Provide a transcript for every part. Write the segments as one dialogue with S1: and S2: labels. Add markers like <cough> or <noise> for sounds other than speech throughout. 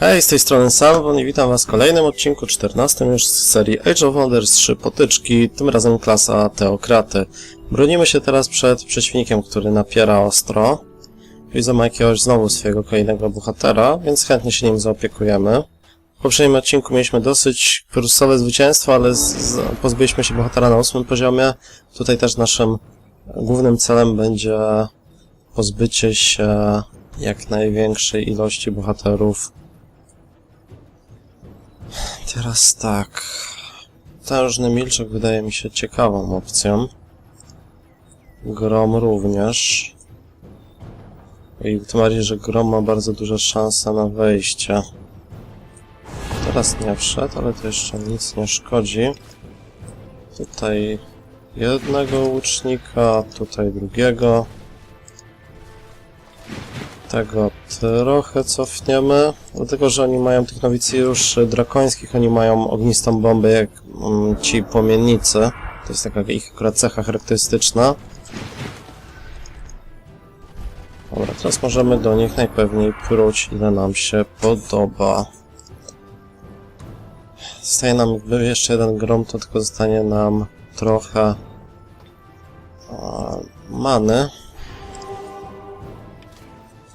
S1: Hej, z tej strony Salwon i witam was w kolejnym odcinku 14 już z serii Age of Wonders 3 potyczki, tym razem klasa Teokraty. Bronimy się teraz przed przeciwnikiem, który napiera ostro. Widzę ma jakiegoś znowu swojego kolejnego bohatera, więc chętnie się nim zaopiekujemy. W poprzednim odcinku mieliśmy dosyć kursowe zwycięstwo, ale z, z, pozbyliśmy się bohatera na ósmym poziomie. Tutaj też naszym głównym celem będzie pozbycie się jak największej ilości bohaterów Teraz tak. Tężny milczek wydaje mi się ciekawą opcją. Grom również. I tym bardziej, że Grom ma bardzo duże szanse na wejście. Teraz nie wszedł, ale to jeszcze nic nie szkodzi. Tutaj jednego łucznika, tutaj drugiego. Tego trochę cofniemy, dlatego że oni mają tych nowicjuszy drakońskich, oni mają ognistą bombę jak mm, ci płomiennicy. To jest taka ich akurat cecha charakterystyczna. Dobra, teraz możemy do nich najpewniej pruć, ile nam się podoba. Zostaje nam jeszcze jeden grom, to tylko zostanie nam trochę a, many.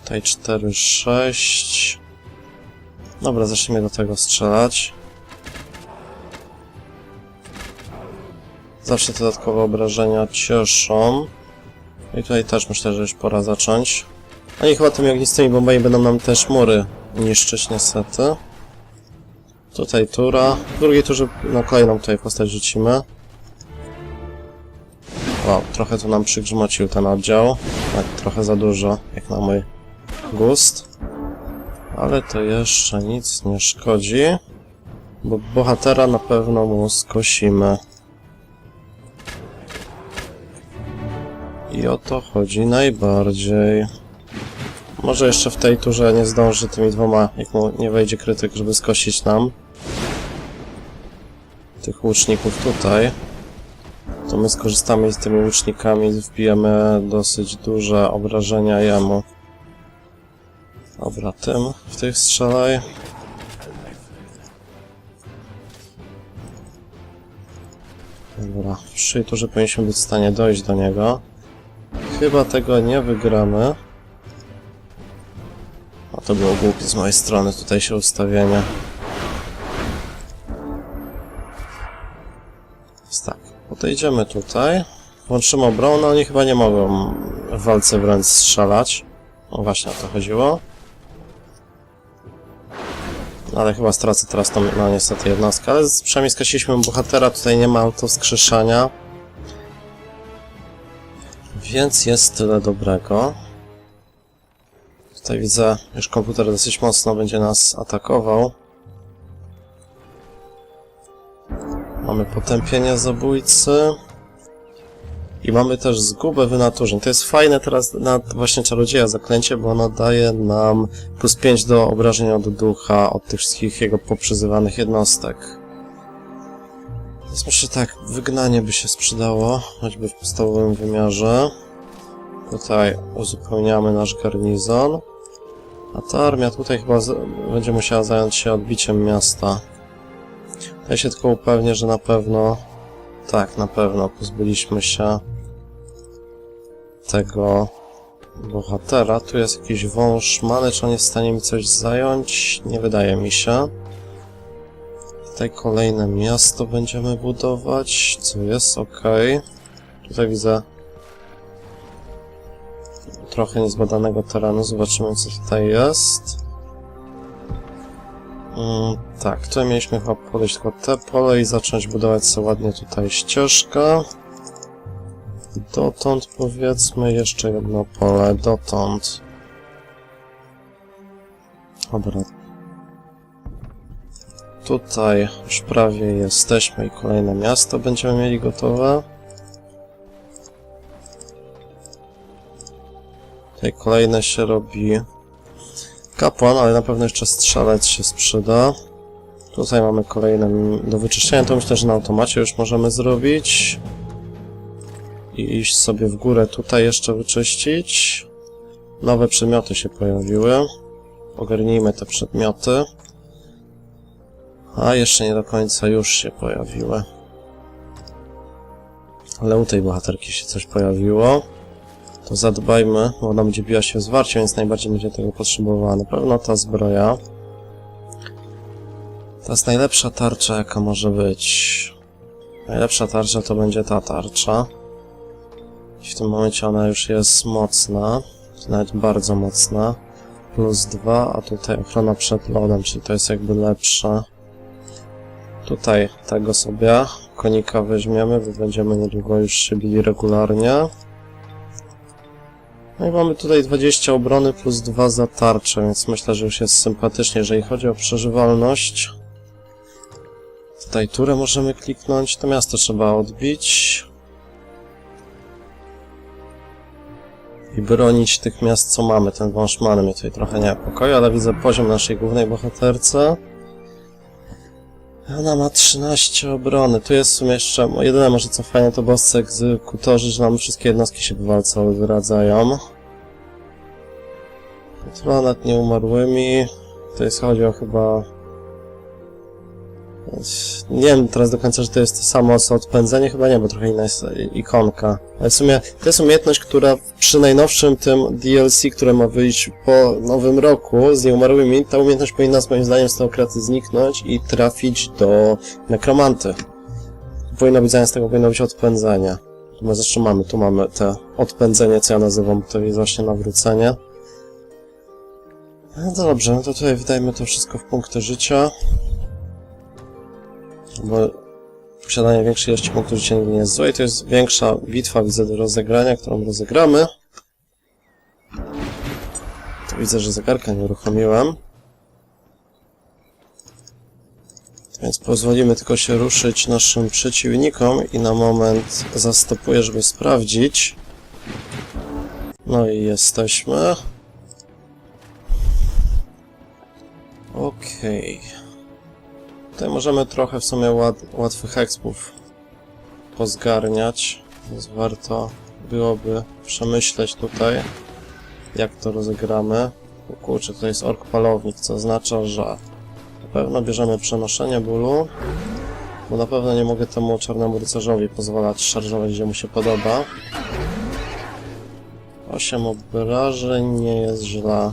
S1: Tutaj 4, 6. Dobra, zacznijmy do tego strzelać. Zawsze dodatkowe obrażenia cieszą. I tutaj też myślę, że już pora zacząć. Oni chyba tymi ognistymi bombami będą nam też mury niszczyć niestety. Tutaj tura. W drugiej turze na kolejną tutaj postać rzucimy. Wow, trochę tu nam przygrzmocił ten oddział. Tak, trochę za dużo, jak na mój gust. Ale to jeszcze nic nie szkodzi, bo bohatera na pewno mu skosimy. I o to chodzi najbardziej. Może jeszcze w tej turze nie zdąży tymi dwoma, jak mu nie wejdzie krytyk, żeby skosić nam tych łuczników tutaj. To my skorzystamy z tymi łucznikami i wbijemy dosyć duże obrażenia jemu. Dobra, tym w tych strzelaj. Dobra, w przyszłej turze powinniśmy być w stanie dojść do niego. Chyba tego nie wygramy. A to było głupie z mojej strony, tutaj się ustawienie. Więc tak, podejdziemy tutaj. Włączymy obronę, oni chyba nie mogą w walce wręcz strzelać. No właśnie o to chodziło. Ale chyba stracę teraz tą, no niestety jednostkę, ale przynajmniej skasiliśmy bohatera, tutaj nie ma autowskrzeszania. Więc jest tyle dobrego. Tutaj widzę, już komputer dosyć mocno będzie nas atakował. Mamy potępienie zabójcy. I mamy też zgubę wynaturzeń. To jest fajne teraz na właśnie czarodzieja zaklęcie, bo ono daje nam plus 5 do obrażeń od ducha od tych wszystkich jego poprzyzywanych jednostek. Więc myślę tak, wygnanie by się sprzedało, choćby w podstawowym wymiarze. Tutaj uzupełniamy nasz garnizon. A ta armia tutaj chyba będzie musiała zająć się odbiciem miasta. Ja się tylko upewnię, że na pewno... Tak, na pewno pozbyliśmy się tego bohatera. Tu jest jakiś wąż many, czy on jest w stanie mi coś zająć? Nie wydaje mi się. Tutaj kolejne miasto będziemy budować, co jest ok. Tutaj widzę trochę niezbadanego terenu. Zobaczymy, co tutaj jest. Mm, tak, tutaj mieliśmy chyba podejść tylko te pole i zacząć budować sobie ładnie tutaj ścieżkę. Dotąd powiedzmy jeszcze jedno pole, dotąd. Dobra. Tutaj już prawie jesteśmy i kolejne miasto będziemy mieli gotowe. Tutaj kolejne się robi kapłan, ale na pewno jeszcze strzelec się sprzyda. Tutaj mamy kolejne do wyczyszczenia, to myślę, że na automacie już możemy zrobić. I iść sobie w górę tutaj jeszcze wyczyścić. Nowe przedmioty się pojawiły. ogarnijmy te przedmioty. A jeszcze nie do końca już się pojawiły. Ale u tej bohaterki się coś pojawiło. To zadbajmy, bo ona będzie biła się w zwarciu, więc najbardziej będzie tego potrzebowała. Na pewno ta zbroja. To jest najlepsza tarcza, jaka może być. Najlepsza tarcza to będzie ta tarcza. I w tym momencie ona już jest mocna. Nawet bardzo mocna. Plus dwa, a tutaj ochrona przed lodem, czyli to jest jakby lepsze. Tutaj tego sobie konika weźmiemy, bo będziemy niedługo już się bili regularnie. No i mamy tutaj 20 obrony plus 2 za tarczę, więc myślę, że już jest sympatycznie, jeżeli chodzi o przeżywalność. Tutaj turę możemy kliknąć, to miasto trzeba odbić. I bronić tych miast, co mamy. Ten wąż mnie tutaj trochę niepokoi, ale widzę poziom naszej głównej bohaterce. Ona ma 13 obrony. Tu jest w sumie jeszcze... Jedyne może co fajne to boscy egzekutorzy, że nam wszystkie jednostki się w walce wyradzają. Nad nieumarłymi. Jest chodzi o chyba... Nie wiem teraz do końca, że to jest to samo co odpędzenie, chyba nie, bo trochę inna jest ikonka. Ale w sumie to jest umiejętność, która przy najnowszym tym DLC, które ma wyjść po nowym roku z nieumarłymi, ta umiejętność powinna z moim zdaniem z tego kraty zniknąć i trafić do nekromanty. Powinno być zamiast tego powinno być odpędzenie. My zresztą mamy, tu mamy te odpędzenie, co ja nazywam, to jest właśnie nawrócenie. No dobrze, no to tutaj wydajmy to wszystko w punkty życia. Bo posiadanie większej ilości punktów życia nie jest złe i to jest większa bitwa, widzę, do rozegrania, którą rozegramy. To widzę, że zegarka nie uruchomiłem. Więc pozwolimy tylko się ruszyć naszym przeciwnikom i na moment zastopuję, żeby sprawdzić. No i jesteśmy. Okej. Tutaj możemy trochę w sumie łat, łatwych expów pozgarniać, więc warto byłoby przemyśleć tutaj, jak to rozegramy. O kurczę, to jest ork palownik, co oznacza, że na pewno bierzemy przenoszenie bólu, bo na pewno nie mogę temu czarnemu rycerzowi pozwalać szarżować, gdzie mu się podoba. 8 obrażeń nie jest źle.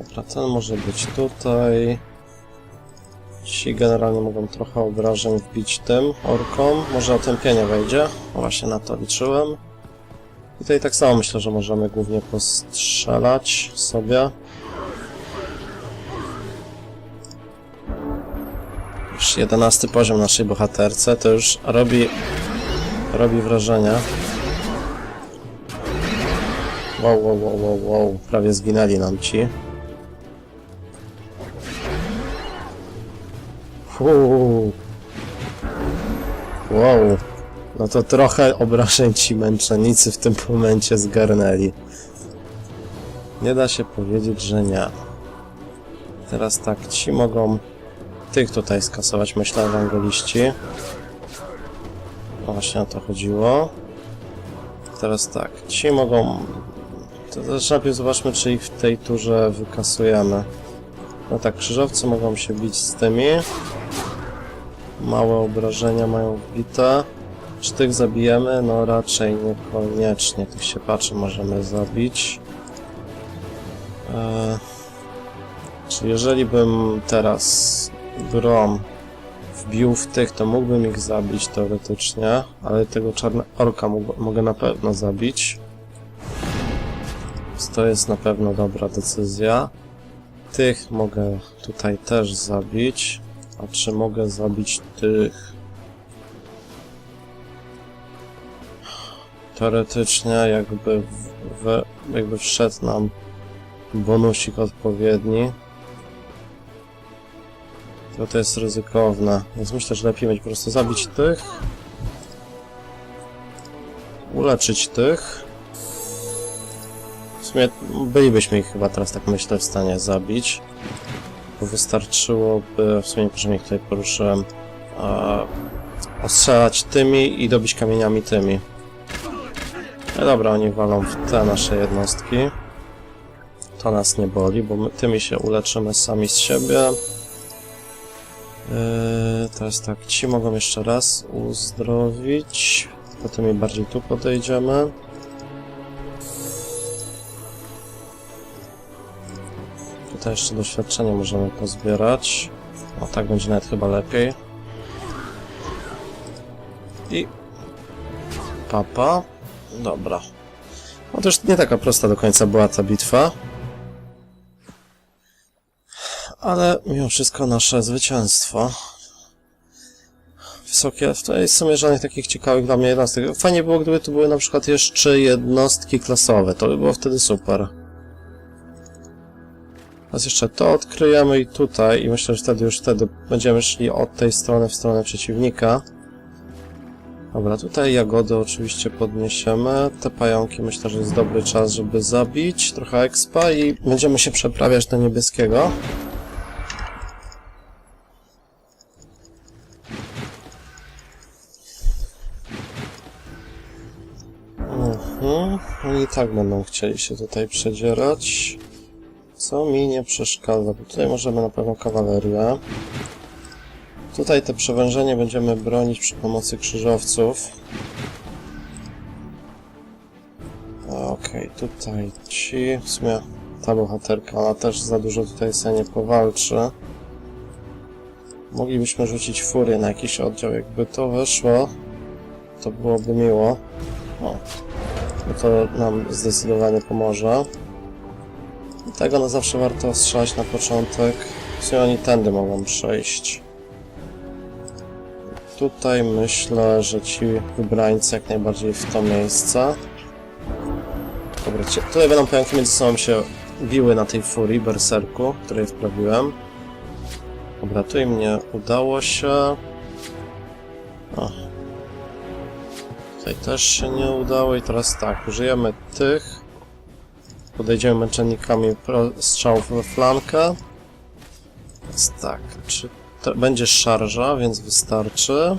S1: Dobra, ten może być tutaj. Ci generalnie mogą trochę obrażeń wbić tym orkom. Może otępienie wejdzie. O, właśnie na to liczyłem. I tutaj tak samo myślę, że możemy głównie postrzelać sobie. Już jedenasty poziom naszej bohaterce, to już robi, robi wrażenie. Wow, wow, wow, wow, wow, prawie zginęli nam ci. Wow. No to trochę obrażeń ci męczennicy w tym momencie zgarnęli. Nie da się powiedzieć, że nie. Teraz tak, ci mogą tych tutaj skasować, myślę, ewangeliści. Właśnie o to chodziło. Teraz tak, ci mogą... To też najpierw zobaczmy, czy ich w tej turze wykasujemy. No tak, krzyżowcy mogą się bić z tymi. Małe obrażenia mają wbite. Czy tych zabijemy? No raczej niekoniecznie. Tych się patrzy, możemy zabić. Eee, czy jeżeli bym teraz grom wbił w tych, to mógłbym ich zabić teoretycznie, ale tego czarnego orka mogę na pewno zabić. Więc to jest na pewno dobra decyzja. Tych mogę tutaj też zabić. A czy mogę zabić tych? Teoretycznie jakby, jakby wszedł nam bonusik odpowiedni. To to jest ryzykowne, więc myślę, że lepiej będzie po prostu zabić tych. Uleczyć tych. W sumie bylibyśmy ich chyba teraz tak myślę w stanie zabić. Wystarczyłoby, w sumie proszę ich tutaj poruszyłem, e, ostrzelać tymi i dobić kamieniami tymi. No dobra, oni walą w te nasze jednostki. To nas nie boli, bo my tymi się uleczymy sami z siebie. Yy, teraz tak, ci mogą jeszcze raz uzdrowić. Potem i bardziej tu podejdziemy. Tutaj jeszcze doświadczenie możemy pozbierać. O, tak będzie nawet chyba lepiej. I... Papa. Dobra. No to już nie taka prosta do końca była ta bitwa. Ale mimo wszystko nasze zwycięstwo. Wysokie, w sumie żadnych takich ciekawych dla mnie jednostek. Fajnie było, gdyby tu były na przykład jeszcze jednostki klasowe, to by było wtedy super. Teraz jeszcze to odkryjemy i tutaj i myślę, że wtedy już wtedy będziemy szli od tej strony w stronę przeciwnika. Dobra, tutaj jagody oczywiście podniesiemy. Te pająki myślę, że jest dobry czas, żeby zabić. Trochę expa i będziemy się przeprawiać do niebieskiego. Mhm. Oni i tak będą chcieli się tutaj przedzierać. Co mi nie przeszkadza. bo Tutaj możemy na pewno kawalerię. Tutaj te przewężenie będziemy bronić przy pomocy krzyżowców. Okej, tutaj ci... W sumie ta bohaterka, ona też za dużo tutaj sobie nie powalczy. Moglibyśmy rzucić furię na jakiś oddział, jakby to weszło. To byłoby miło. O, no to nam zdecydowanie pomoże. Tego na zawsze warto strzelać na początek. Sumie oni tędy mogą przejść. Tutaj myślę, że ci wybrańcy jak najbardziej w to miejsce. Dobra, tutaj będą pająki między sobą się biły na tej furii, berserku, której wprawiłem. Dobra, tu im nie udało się. O. Tutaj też się nie udało i teraz tak, użyjemy tych. Podejdziemy męczennikami strzałów we flankę. Więc tak, czy to będzie szarża, więc wystarczy.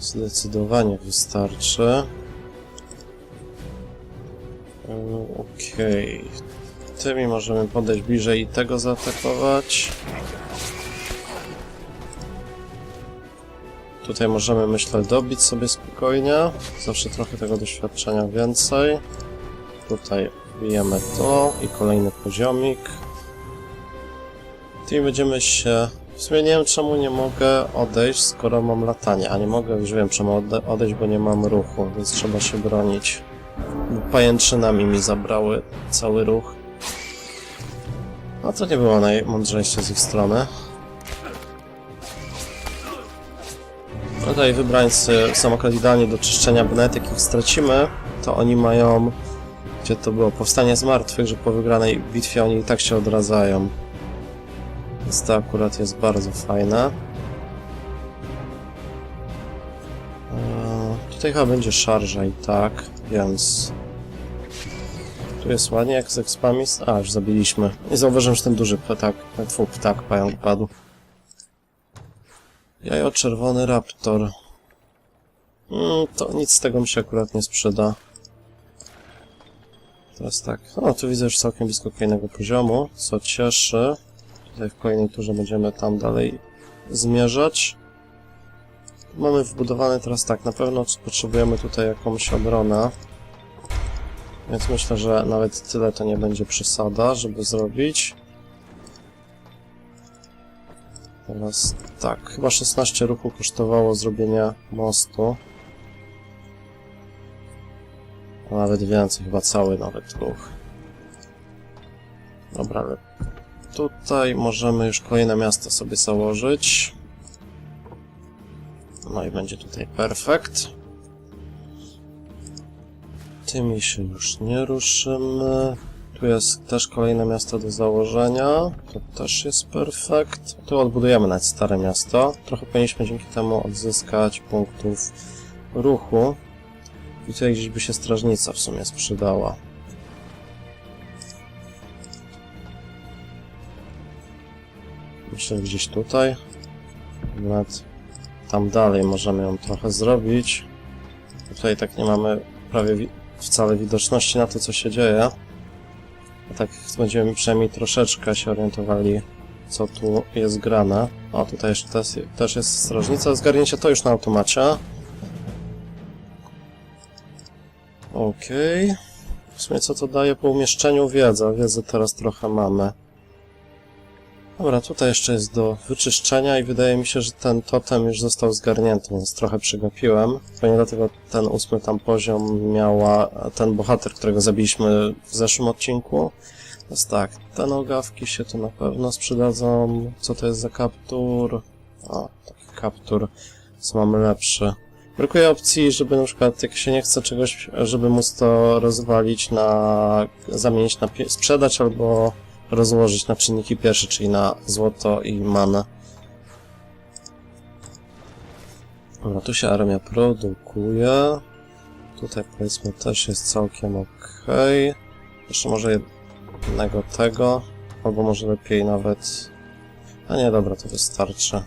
S1: Zdecydowanie wystarczy. Okej. Tymi możemy podejść bliżej i tego zaatakować. Tutaj możemy, myślę, dobić sobie spokojnie. Zawsze trochę tego doświadczenia więcej. Tutaj wbijemy to i kolejny poziomik. Tymi będziemy się... W sumie nie wiem, czemu nie mogę odejść, skoro mam latanie. A nie mogę, już wiem, czemu ode- odejść, bo nie mam ruchu, więc trzeba się bronić. Pajęczynami mi zabrały cały ruch. No to nie było najmądrzejsze z ich strony. Tutaj wybrańcy są do czyszczenia, bo ich stracimy, to oni mają... Gdzie to było? Powstanie z martwych, że po wygranej bitwie oni i tak się odradzają. Więc to akurat jest bardzo fajne. Eee, Tutaj chyba będzie szarża i tak, więc... Tu jest ładnie jak z expami. A, już zabiliśmy. Nie zauważyłem, że ten duży ptak, tfu, ptak, pająk padł. Jajo czerwony raptor. Mm, to nic z tego mi się akurat nie sprzeda. Teraz tak. O, tu widzę już całkiem blisko kolejnego poziomu, co cieszy. Tutaj w kolejnej turze będziemy tam dalej zmierzać. Mamy wbudowane teraz tak, na pewno potrzebujemy tutaj jakąś obronę. Więc myślę, że nawet tyle to nie będzie przesada, żeby zrobić. Teraz tak, chyba 16 ruchu kosztowało zrobienie mostu. A nawet więcej, chyba cały nawet ruch. Dobra, ale tutaj możemy już kolejne miasto sobie założyć. No i będzie tutaj perfekt. Tymi się już nie ruszymy. Tu jest też kolejne miasto do założenia. To też jest perfekt. Tu odbudujemy nawet stare miasto. Trochę powinniśmy dzięki temu odzyskać punktów ruchu. I tutaj gdzieś by się strażnica w sumie sprzedała. Myślę, gdzieś tutaj. Nawet tam dalej możemy ją trochę zrobić. Tutaj tak nie mamy prawie wi- wcale widoczności na to, co się dzieje. Tak będziemy przynajmniej troszeczkę się orientowali, co tu jest grane. O, tutaj jeszcze też, też jest strażnica. Zgarnięcie to już na automacie. Okej. W sumie co to daje po umieszczeniu wiedza? Wiedzę teraz trochę mamy. Dobra, tutaj jeszcze jest do wyczyszczenia i wydaje mi się, że ten totem już został zgarnięty, więc trochę przegapiłem. Pewnie dlatego ten ósmy tam poziom miała ten bohater, którego zabiliśmy w zeszłym odcinku. Więc tak, te nogawki się tu na pewno przydadzą. Co to jest za kaptur? O, taki kaptur. Co mamy lepszy? Brakuje opcji, żeby na przykład jak się nie chce czegoś, żeby móc to rozwalić na... zamienić na... sprzedać albo rozłożyć na czynniki pierwsze, czyli na złoto i manę. Dobra, tu się armia produkuje. Tutaj powiedzmy też jest całkiem ok. Jeszcze może jednego tego, albo może lepiej nawet... A nie, dobra, to wystarczy.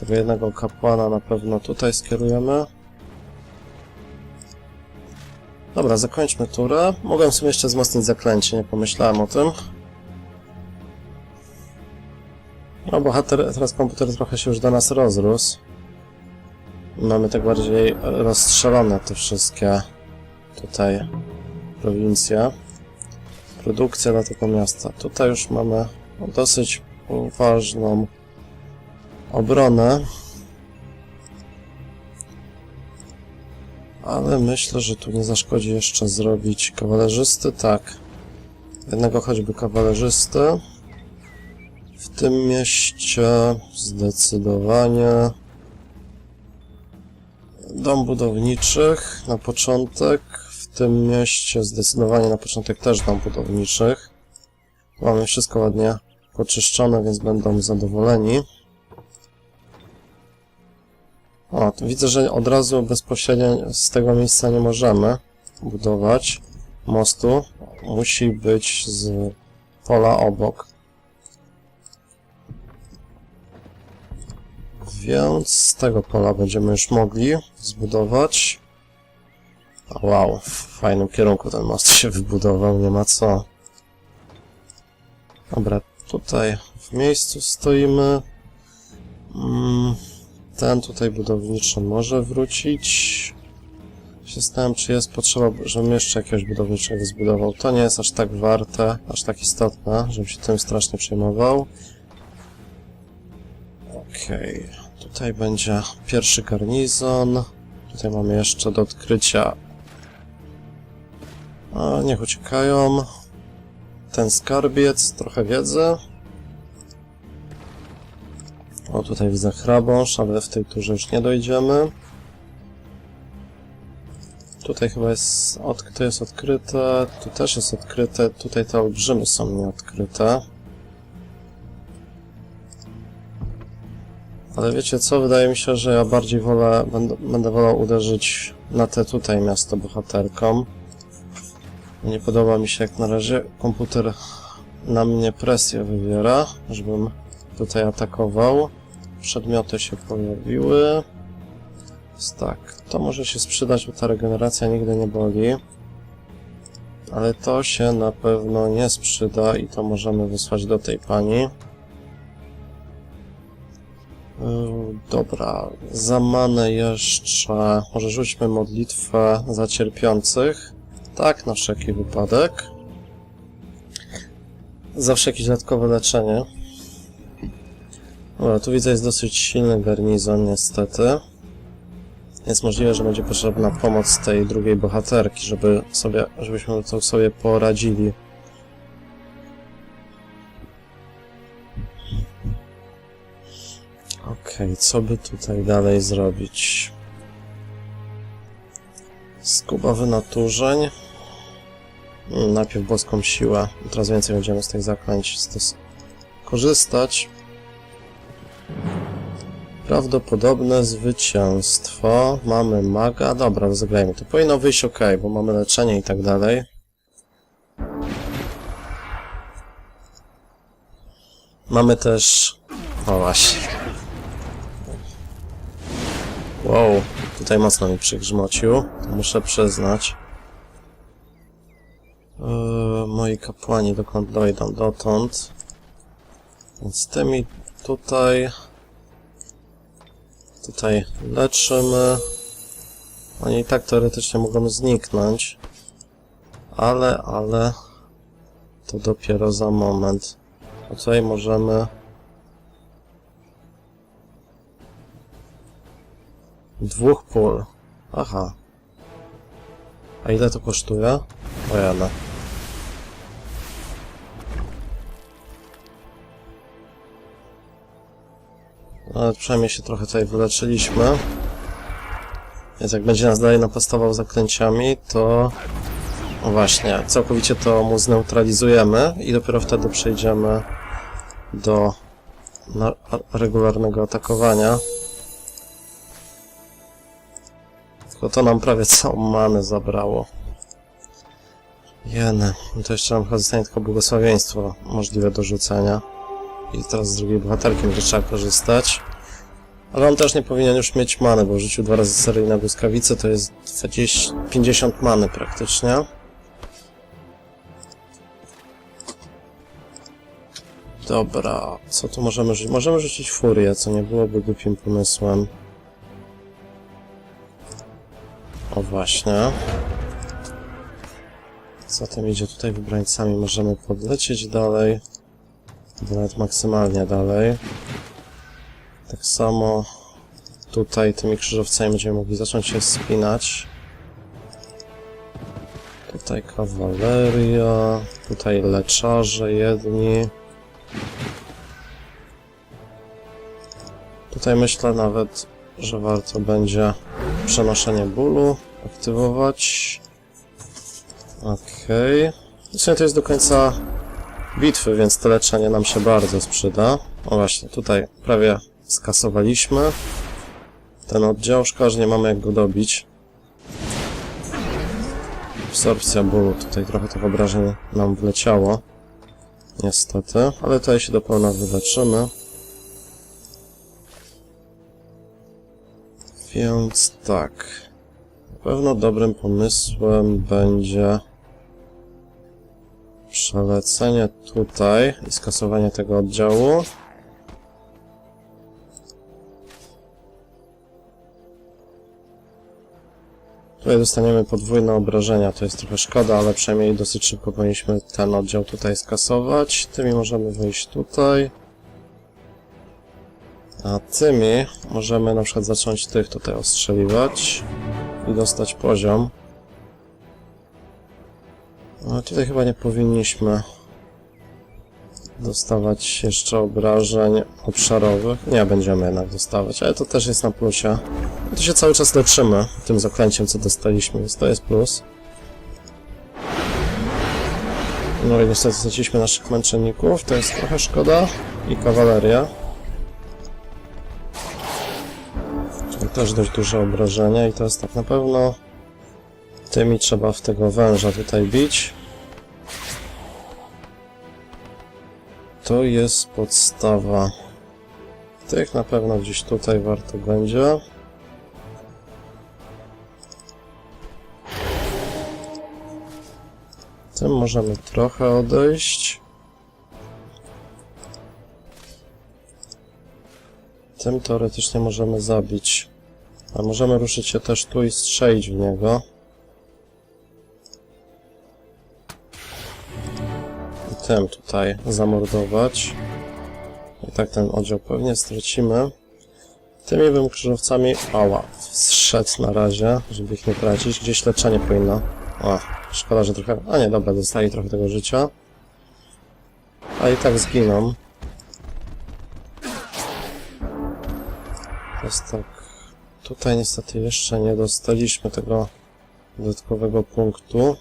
S1: Tego jednego kapłana na pewno tutaj skierujemy. Dobra, zakończmy turę. Mogłem sobie jeszcze wzmocnić zaklęcie, nie pomyślałem o tym. No, bohater, teraz komputer trochę się już do nas rozrósł. Mamy tak bardziej rozstrzelone te wszystkie tutaj prowincje. Produkcja dla tego miasta. Tutaj już mamy dosyć ważną obronę. Ale myślę, że tu nie zaszkodzi jeszcze zrobić kawalerzysty. Tak. Jednego choćby kawalerzysty. W tym mieście zdecydowanie dom budowniczych na początek. W tym mieście zdecydowanie na początek też dom budowniczych. Mamy wszystko ładnie poczyszczone, więc będą zadowoleni. O, widzę, że od razu bezpośrednio z tego miejsca nie możemy budować mostu. Musi być z pola obok. Więc z tego pola będziemy już mogli zbudować. Wow, w fajnym kierunku ten most <laughs> się wybudował, nie ma co. Dobra, tutaj w miejscu stoimy. Mm. Ten tutaj budowniczy może wrócić. Się zastanawiam, czy jest potrzeba, żebym jeszcze jakiegoś budowniczego zbudował. To nie jest aż tak warte, aż tak istotne, żebym się tym strasznie przejmował. Okej, tutaj będzie pierwszy garnizon. Tutaj mamy jeszcze do odkrycia... A, niech uciekają. Ten skarbiec, trochę wiedzy. O, tutaj widzę hrabąż, ale w tej turze już nie dojdziemy. Tutaj chyba jest, od, to jest odkryte, tu też jest odkryte, tutaj te olbrzymy są nieodkryte. Ale wiecie co, wydaje mi się, że ja bardziej wolę, będę, będę wolał uderzyć na te tutaj miasto bohaterką. Nie podoba mi się jak na razie komputer na mnie presję wywiera, żebym tutaj atakował. Przedmioty się pojawiły. Więc tak, to może się sprzedać, bo ta regeneracja nigdy nie boli. Ale to się na pewno nie sprzyda i to możemy wysłać do tej pani. Yy, Dobra, za manę jeszcze... Może rzućmy modlitwę za cierpiących. Tak, na wszelki wypadek. Zawsze jakieś dodatkowe leczenie. Dobra, tu widzę jest dosyć silny garnizon niestety. Jest możliwe, że będzie potrzebna pomoc tej drugiej bohaterki, żeby sobie, żebyśmy to sobie poradzili. Okej, co by tutaj dalej zrobić? Skuba wynaturzeń. Mm, Najpierw boską siłę. Teraz więcej będziemy z tych zaklęć korzystać. Prawdopodobne zwycięstwo. Mamy maga. Dobra, zagrajmy. To powinno wyjść ok, bo mamy leczenie i tak dalej. Mamy też... O właśnie. Wow, tutaj mocno mi przygrzmocił, muszę przyznać. E, moi kapłani dokąd dojdą? Dotąd. Więc z tymi tutaj... Tutaj leczymy. Oni i tak teoretycznie mogą zniknąć. Ale, ale... To dopiero za moment. A tutaj możemy... Dwóch pól. Aha. A ile to kosztuje? O jana. No, Ale przynajmniej się trochę tutaj wyleczyliśmy. Więc jak będzie nas dalej napastował zaklęciami, to... No właśnie, całkowicie to mu zneutralizujemy i dopiero wtedy przejdziemy do regularnego atakowania. Tylko to nam prawie całą manę zabrało. Jene, no to jeszcze nam chyba zostanie tylko błogosławieństwo możliwe do rzucenia. I teraz z drugiej bohaterki będzie trzeba korzystać. Ale on też nie powinien już mieć many, bo rzucił dwa razy seryjne błyskawice, to jest 20, 50 many praktycznie. Dobra, co tu możemy rzucić? Możemy rzucić furię, co nie byłoby głupim pomysłem. O właśnie. Zatem idzie tutaj wybrańcami, możemy podlecieć dalej. Nawet maksymalnie dalej. Tak samo tutaj tymi krzyżowcami będziemy mogli zacząć się spinać. Tutaj kawaleria, tutaj leczarze jedni. Tutaj myślę nawet, że warto będzie przenoszenie bólu aktywować. Okej. W sumie to jest do końca bitwy, więc to leczenie nam się bardzo sprzyda. O właśnie, tutaj prawie skasowaliśmy ten oddział. Szkoda, że nie mamy jak go dobić. Absorpcja bólu. Tutaj trochę tych obrażeń nam wleciało. Niestety. Ale tutaj się do pełna wyleczymy. Więc tak. Na pewno dobrym pomysłem będzie przelecenie tutaj i skasowanie tego oddziału. Tutaj dostaniemy podwójne obrażenia, to jest trochę szkoda, ale przynajmniej dosyć szybko powinniśmy ten oddział tutaj skasować. Tymi możemy wyjść tutaj. A tymi możemy na przykład zacząć tych tutaj ostrzeliwać i dostać poziom. No tutaj chyba nie powinniśmy dostawać jeszcze obrażeń obszarowych. Nie będziemy jednak dostawać, ale to też jest na plusie. To się cały czas leczymy tym zaklęciem, co dostaliśmy, więc to jest plus. No i niestety straciliśmy naszych męczenników, to jest trochę szkoda. I kawaleria. Też dość duże obrażenia i jest tak na pewno tymi trzeba w tego węża tutaj bić. To jest podstawa. Tych na pewno gdzieś tutaj warto będzie. Tym możemy trochę odejść. Tym teoretycznie możemy zabić. A możemy ruszyć się też tu i strzelić w niego. I tym tutaj zamordować. I tak ten oddział pewnie stracimy. Tymi bym krzyżowcami... Ała, zszedł na razie, żeby ich nie tracić. Gdzieś leczenie powinno. O, szkoda, że trochę... A nie, dobra, dostali trochę tego życia. A i tak zginą. Jest tak... Tutaj niestety jeszcze nie dostaliśmy tego dodatkowego punktu.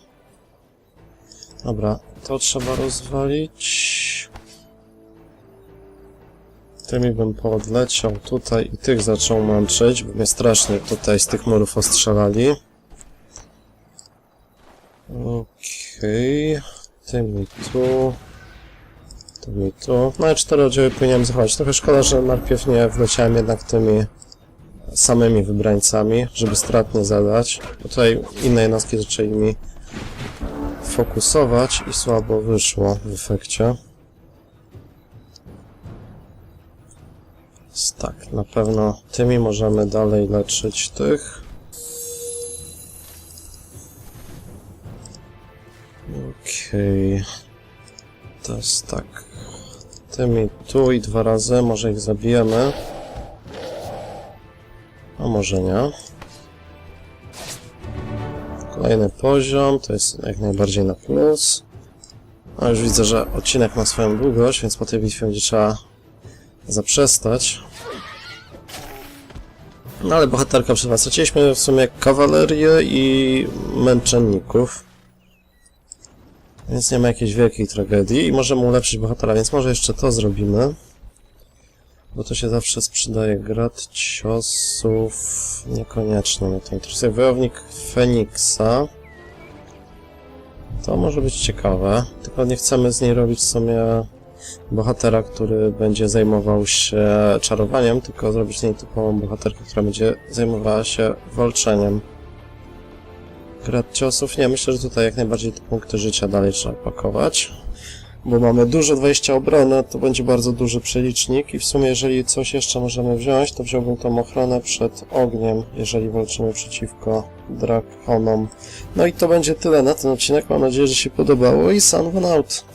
S1: Dobra, to trzeba rozwalić. Tymi bym poodleciał tutaj i tych zaczął męczyć, bo mnie strasznie tutaj z tych murów ostrzelali. Okej. Tymi tu. Tymi tu. No i cztery oddziały powinienem zachować. Trochę szkoda, że najpierw nie wleciałem jednak tymi samymi wybrańcami, żeby strat nie zadać. Tutaj inne jednostki zaczęli mi fokusować i słabo wyszło w efekcie. Więc tak, na pewno tymi możemy dalej leczyć tych. Okej. To jest tak. Tymi tu i dwa razy, może ich zabijemy. A może nie. Kolejny poziom, to jest jak najbardziej na plus. A już widzę, że odcinek ma swoją długość, więc po tej bitwie będzie trzeba zaprzestać. No ale bohaterka przy was. Straciliśmy w sumie kawalerię i męczenników. Więc nie ma jakiejś wielkiej tragedii i możemy ulepszyć bohatera, więc może jeszcze to zrobimy. Bo to się zawsze sprzedaje. Grad ciosów niekoniecznie mnie to interesuje. Wojownik Feniksa. To może być ciekawe. Tylko nie chcemy z niej robić w sumie bohatera, który będzie zajmował się czarowaniem, tylko zrobić z niej typową bohaterkę, która będzie zajmowała się walczeniem. Grad ciosów, nie, myślę, że tutaj jak najbardziej te punkty życia dalej trzeba pakować. Bo mamy dużo 20 obrony, to będzie bardzo duży przelicznik i w sumie jeżeli coś jeszcze możemy wziąć, to wziąłbym tą ochronę przed ogniem, jeżeli walczymy przeciwko drakonom. No i to będzie tyle na ten odcinek, mam nadzieję, że się podobało i Sun Out.